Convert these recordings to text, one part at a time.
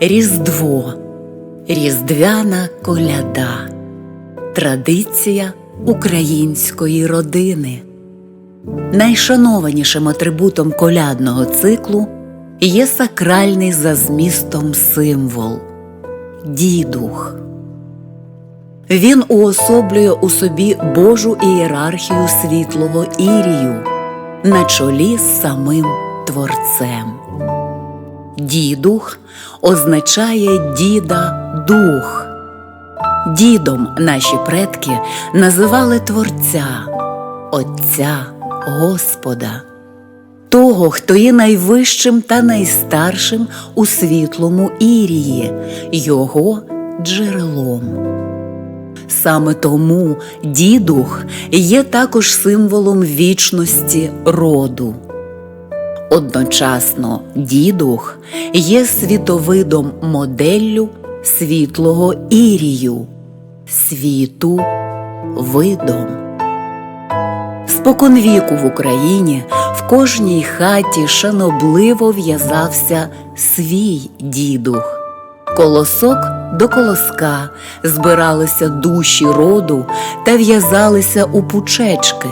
Різдво, різдвяна коляда, традиція української родини. Найшанованішим атрибутом колядного циклу є сакральний за змістом символ дідух. Він уособлює у собі Божу ієрархію світлого Ірію на чолі з самим Творцем. Дідух означає діда дух. Дідом наші предки називали Творця, Отця Господа, того, хто є найвищим та найстаршим у світлому Ірії, його джерелом. Саме тому дідух є також символом вічності роду. Одночасно дідух є світовидом моделлю світлого ірію, світу видом. Споконвіку в Україні в кожній хаті шанобливо в'язався свій дідух. Колосок до колоска збиралися душі роду та в'язалися у пучечки.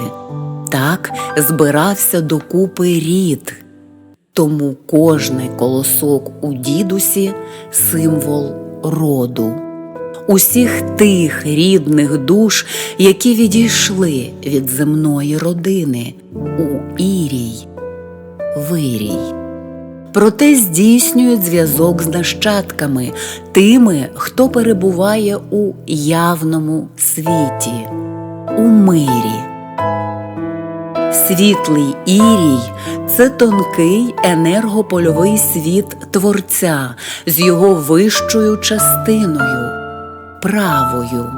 Так збирався докупи рід. Тому кожний колосок у дідусі символ роду, усіх тих рідних душ, які відійшли від земної родини у Ірій, Вирій. Проте здійснюють зв'язок з нащадками, тими, хто перебуває у явному світі, у мирі. Світлий ірій це тонкий енергопольовий світ Творця з його вищою частиною правою.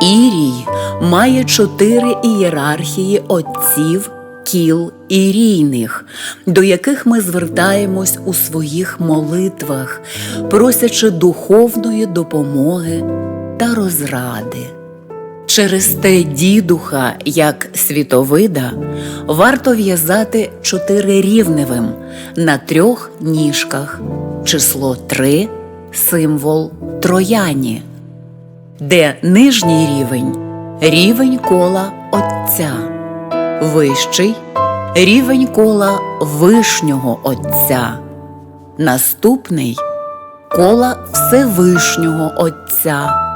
Ірій має чотири ієрархії отців кіл ірійних, до яких ми звертаємось у своїх молитвах, просячи духовної допомоги та розради. Через те дідуха, як світовида, варто в'язати чотири рівневим на трьох ніжках, число три символ трояні, де нижній рівень рівень кола Отця, вищий рівень кола Вишнього Отця, наступний кола Всевишнього Отця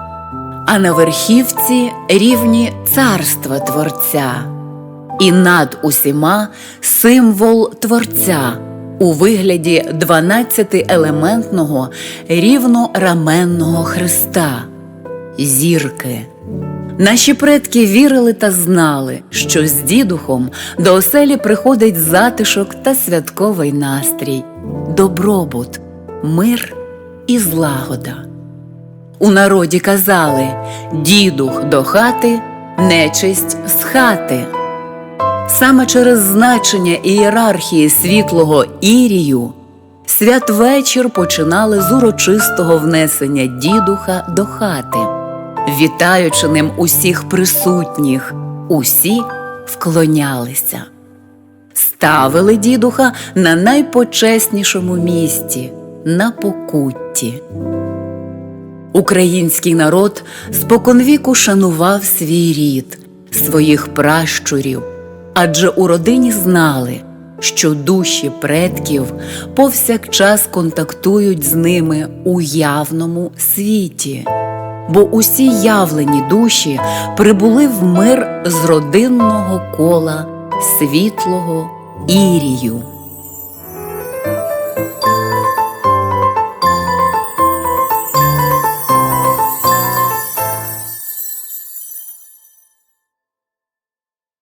а на верхівці рівні царства Творця, і над усіма символ Творця у вигляді 12-елементного рівнораменного хреста, зірки. Наші предки вірили та знали, що з дідухом до оселі приходить затишок та святковий настрій, добробут, мир і злагода. У народі казали дідух до хати, нечисть з хати. Саме через значення ієрархії світлого Ірію святвечір починали з урочистого внесення дідуха до хати, вітаючи ним усіх присутніх, усі вклонялися, ставили дідуха на найпочеснішому місці на покутті. Український народ споконвіку шанував свій рід, своїх пращурів, адже у родині знали, що душі предків повсякчас контактують з ними у явному світі, бо усі явлені душі прибули в мир з родинного кола світлого Ірію.